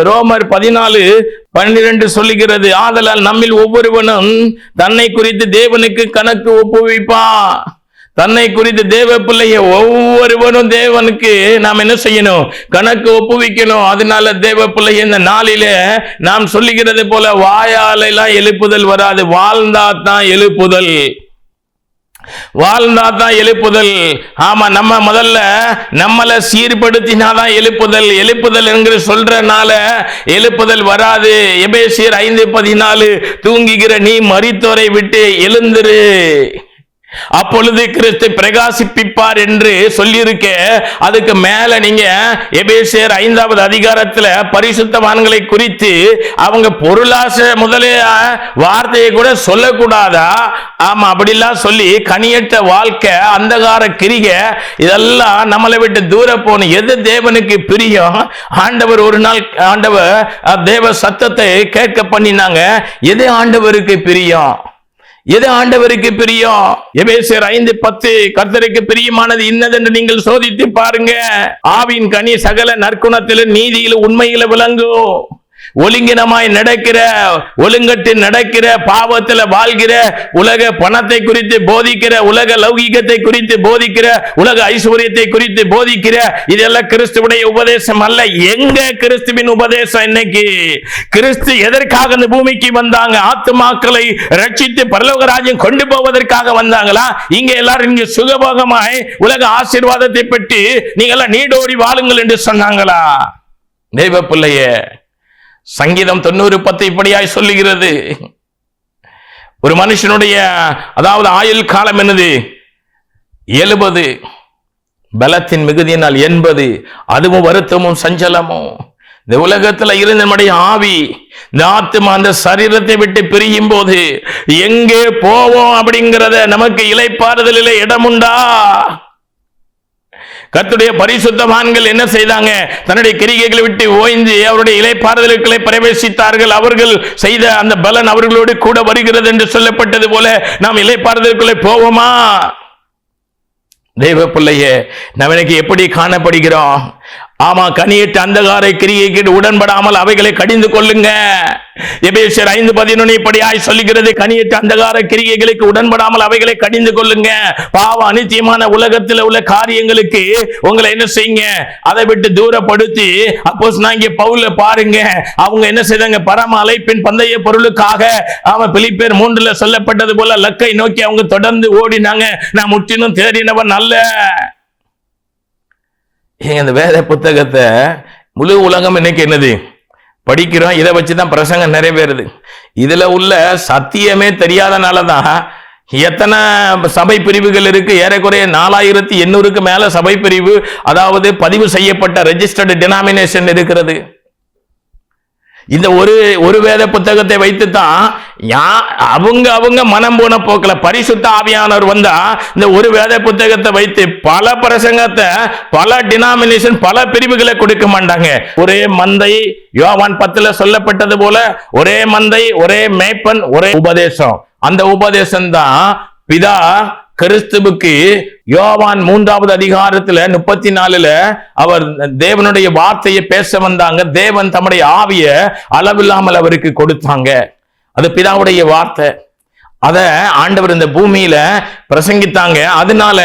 ரோமர் பதினாலு பன்னிரண்டு சொல்லுகிறது ஆதலால் நம்மில் ஒவ்வொருவனும் தன்னை குறித்து தேவனுக்கு கணக்கு ஒப்புவிப்பா. தன்னை குறித்து தேவ பிள்ளைய ஒவ்வொருவனும் தேவனுக்கு நாம் என்ன செய்யணும்? கணக்கு ஒப்புவிக்கணும். அதனால தேவ பிள்ளைய இந்த நாளில நாம் சொல்லுகிறது போல வாயாலெல்லாம் எழுப்புதல் வராது வாழ்ந்தா தான் எழுப்புதல். வாழ்ந்தா தான் எழுப்புதல். ஆமா நம்ம முதல்ல நம்மளை சீர்படுத்தினாதான் எழுப்புதல். எழுப்புதல் என்று சொல்றனால எழுப்புதல் வராது. எபேசியர் ஐந்து பதினாலு தூங்குகிற நீ மறித்தோரை விட்டு எழுந்துரு. அப்பொழுது கிறிஸ்து பிரகாசிப்பிப்பார் என்று சொல்லியிருக்க அதுக்கு மேல நீங்க எபேசியர் ஐந்தாவது அதிகாரத்துல பரிசுத்தவான்களை குறித்து அவங்க பொருளாச முதலே வார்த்தையை கூட சொல்லக்கூடாதா? ஆமா அப்படிலாம் சொல்லி கனியற்ற வாழ்க்கை அந்தகார கிரிக இதெல்லாம் நம்மளை விட்டு தூர போன எது தேவனுக்கு பிரியம்? ஆண்டவர் ஒரு நாள் ஆண்டவர் தேவ சத்தத்தை கேட்க பண்ணினாங்க. எது ஆண்டவருக்கு பிரியம்? எது ஆண்டவருக்கு பிரியம் எபேசியர் ஐந்து பத்து கர்த்தருக்கு பிரியமானது இன்னதென்று நீங்கள் சோதித்து பாருங்க. ஆவின் கனி சகல நற்குணத்திலும் நீதியிலும் உண்மையில விளங்கும். ஒழுங்கினமாய் நடக்கிற ஒழுங்கட்டு நடக்கிற பாவத்தில் வாழ்கிற உலக பணத்தை குறித்து போதிக்கிற உலக லௌகிகத்தை குறித்து போதிக்கிற உலக ஐஸ்வர்யத்தை குறித்து போதிக்கிற இதெல்லாம் கிறிஸ்துவுடைய உபதேசம் அல்ல. எங்க கிறிஸ்துவின் உபதேசம் இன்னைக்கு? கிறிஸ்து எதற்காக இந்த பூமிக்கு வந்தாங்க? ஆத்துமாக்களை ரட்சித்து பரலோக ராஜ்யம் கொண்டு போவதற்காக வந்தாங்களா? இங்க எல்லாரும் இங்க சுகபோகமாய் உலக ஆசீர்வாதத்தை பெற்று நீங்க எல்லாம் நீடோடி வாழுங்கள் என்று சொன்னாங்களா? தெய்வ பிள்ளையே சங்கீதம் தொண்ணூறு பத்து இப்படியாய் சொல்லுகிறது. ஒரு மனுஷனுடைய அதாவது ஆயுள் காலம் என்னது? எழுபது. பலத்தின் மிகுதியினால் எண்பது. அதுவும் வருத்தமும் சஞ்சலமும். இந்த உலகத்துல இருந்த நம்முடைய ஆவி இந்த ஆத்துமா அந்த சரீரத்தை விட்டு பிரியும் போது எங்கே போவோம் அப்படிங்கிறத நமக்கு இலைப்பாறுதலில் இடமுண்டா? கத்துடைய பரிசுத்தவான்கள் என்ன செய்தாங்க? தன்னுடைய கிரிகைகளை விட்டு ஓய்ந்து அவருடைய இலைப்பாறுதல்களை பிரவேசித்தார்கள். அவர்கள் செய்த அந்த பலன் அவர்களோடு கூட வருகிறது என்று சொல்லப்பட்டது போல நாம் இலைப்பாறுதலுக்குள்ளே போவோமா? தெய்வ பிள்ளையே நாம் எனக்கு எப்படி காணப்படுகிறோம்? ஆமா கனியிட்டு அந்தகார கேட்டு உடன்படாமல் அவைகளை கடிந்து கொள்ளுங்க. எபேசியர் ஐந்து பதினொன்று இப்படியாய் சொல்லுகிறது கனியிட்டு அந்தகார கிரியைகளுக்கு உடன்படாமல் அவைகளை கடிந்து கொள்ளுங்க. பாவ அனித்தியமான உலகத்தில் உள்ள காரியங்களுக்கு உங்களை என்ன செய்யுங்க? அதை விட்டு தூரப்படுத்தி அப்போ இங்கே பவுல பாருங்க. அவங்க என்ன செய்தாங்க? பரம அழைப்பின் பந்தய பொருளுக்காக அவன் பிலிப்பேர் மூன்றுல சொல்லப்பட்டது போல லக்கை நோக்கி அவங்க தொடர்ந்து ஓடினாங்க. நான் முற்றிலும் தேடினவன் அல்ல. இந்த வேத புத்தகத்தை முழு உலகம் இன்னைக்கு என்னது? படிக்கிறோம். இதை வச்சு தான் பிரசங்கம் நிறைவேறுது இதில் உள்ள சத்தியமே தெரியாதனால தான் எத்தனை சபை பிரிவுகள் இருக்கு? ஏறக்குறைய நாலாயிரத்தி எண்ணூறுக்கு மேல சபை பிரிவு அதாவது பதிவு செய்யப்பட்ட ரெஜிஸ்டர்டு டினாமினேஷன் இருக்கிறது. இந்த ஒரு ஒரு வேத புத்தகத்தை வைத்து தான் யா அவங்க அவங்க மனம் போன போக்கில் பரிசுத்த ஆவியானவர் வந்தா இந்த ஒரு வேத புத்தகத்தை வைத்து பல பிரசங்கத்தை பல டினாமினேஷன் பல பிரிவுகளை கொடுக்க மாட்டாங்க. ஒரே மந்தை யோவான் பத்துல சொல்லப்பட்டது போல ஒரே மந்தை ஒரே மேய்ப்பன் ஒரே உபதேசம். அந்த உபதேசம் தான் பிதா கிறிஸ்துவுக்கு யோவான் மூன்றாவது அதிகாரத்துல முப்பத்தி நாலுல அவர் தேவனுடைய வார்த்தையை பேச வந்தாங்க. தேவன் தம்முடைய ஆவிய அளவில்லாமல் அவருக்கு கொடுத்தாங்க. அது பிதாவுடைய வார்த்தை. அத ஆண்டவர் இந்த பூமியில பிரசங்கித்தாங்க. அதனால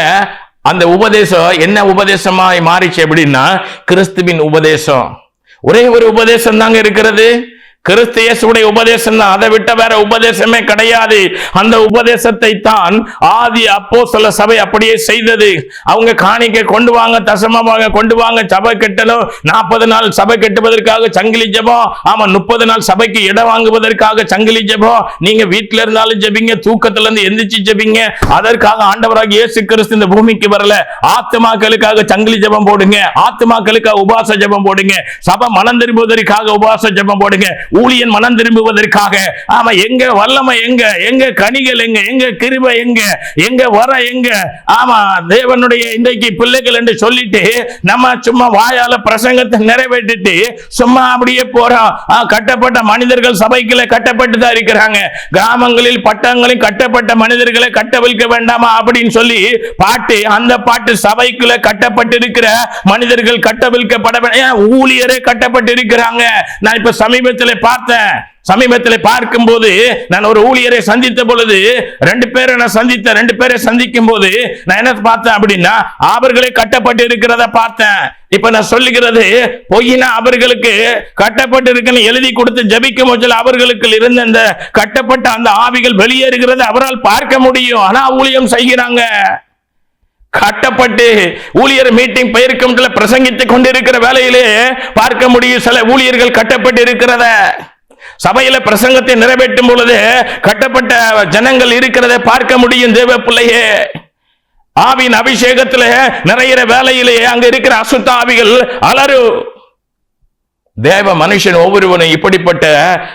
அந்த உபதேசம் என்ன உபதேசமாய் மாறிச்சு அப்படின்னா கிறிஸ்துவின் உபதேசம். ஒரே ஒரு உபதேசம் தாங்க இருக்கிறது. கிறிஸ்தியசுடைய உபதேசம் தான். அதை விட்ட வேற உபதேசமே கிடையாது. அந்த உபதேசத்தை தான் ஆதி அப்போ சொல்ல சபை அப்படியே செய்தது. அவங்க காணிக்க கொண்டு வாங்க தசமமாக கொண்டு வாங்க. சபை கட்டணும் நாற்பது நாள் சபை கட்டுவதற்காக சங்கிலி ஜெபம். ஆமா முப்பது நாள் சபைக்கு இடம் வாங்குவதற்காக சங்கிலி ஜெபம். நீங்க வீட்டுல இருந்தாலும் ஜெபிங்க தூக்கத்துல இருந்து எந்திரிச்சு ஜெபிங்க. அதற்காக ஆண்டவராக இயேசு கிறிஸ்து இந்த பூமிக்கு வரல. ஆத்துமாக்களுக்காக சங்கிலி ஜெபம் போடுங்க. ஆத்துமாக்களுக்காக உபாச ஜெபம் போடுங்க. சபை மனம் திரும்புவதற்காக உபாச ஜெபம் போடுங்க. ஊழியன் மனம் திரும்புவதற்காக ஆமா எங்க வல்லமை எங்க? எங்க கனிகள் எங்க? எங்க கிருப எங்க? எங்க வர எங்க? ஆமா தேவனுடைய இன்றைக்கு பிள்ளைகள் என்று சொல்லிட்டு நம்ம சும்மா வாயால பிரசங்கத்தை நிறைவேற்றிட்டு சும்மா அப்படியே போறோம் ஆ, கட்டப்பட்ட மனிதர்கள் சபைக்குள்ள கட்டப்பட்டு தான் இருக்கிறாங்க. கிராமங்களில் பட்டங்களில் கட்டப்பட்ட மனிதர்களை கட்டவிழ்க்க வேண்டாமா அப்படின்னு சொல்லி பாட்டு அந்த பாட்டு சபைக்குள்ள கட்டப்பட்டு இருக்கிற மனிதர்கள் கட்டவிழ்க்கப்பட ஊழியரே கட்டப்பட்டு இருக்கிறாங்க நான் இப்ப சமீபத்தில் பார்த்தேன் சமீபத்தில் பார்க்கும்போது நான் ஒரு ஊழியரை சந்தித்த பொழுது ரெண்டு பேரை நான் சந்தித்த ரெண்டு பேரை சந்திக்கும் போது நான் என்ன பார்த்தேன் அப்படின்னா அவர்களே கட்டப்பட்டு இருக்கிறத பார்த்தேன். இப்ப நான் சொல்லுகிறது பொய்னா அவர்களுக்கு கட்டப்பட்டு இருக்குன்னு எழுதி கொடுத்து ஜபிக்கும் போதில் அவர்களுக்கு இருந்த அந்த கட்டப்பட்ட அந்த ஆவிகள் வெளியேறுகிறத அவரால் பார்க்க முடியும். ஆனா ஊழியம் செய்கிறாங்க. கட்டப்பட்டு ஊழியர் மீட்டிங் பெயர்க்கும் பிரசங்கித்துக் கொண்டிருக்கிற வேலையிலே பார்க்க முடியும் சில ஊழியர்கள் கட்டப்பட்டு இருக்கிறத சபையில பிரசங்கத்தை நிறைவேற்றும் பொழுது கட்டப்பட்ட ஜனங்கள் இருக்கிறதை பார்க்க முடியும் தேவ பிள்ளையே. ஆவின் அபிஷேகத்துல நிறையிற வேலையிலேயே அங்க இருக்கிற அசுத்த ஆவிகள் அலறு. தேவ மனுஷன் ஒவ்வொருவனும் இப்படிப்பட்ட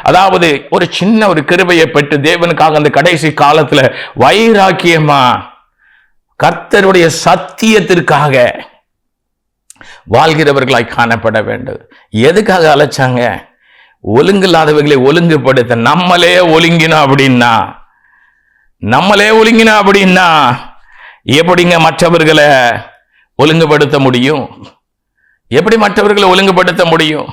அதாவது ஒரு சின்ன ஒரு கிருபையை பெற்று தேவனுக்காக அந்த கடைசி காலத்துல வைராக்கியமா கர்த்தருடைய சத்தியத்திற்காக வாழ்கிறவர்களாய் காணப்பட வேண்டும். எதுக்காக அழைச்சாங்க? ஒழுங்கில்லாதவர்களை ஒழுங்குபடுத்த நம்மளே ஒழுங்கினோம் அப்படின்னா நம்மளே ஒழுங்கினோம் அப்படின்னா எப்படிங்க மற்றவர்களை ஒழுங்குபடுத்த முடியும்? எப்படி மற்றவர்களை ஒழுங்குபடுத்த முடியும்?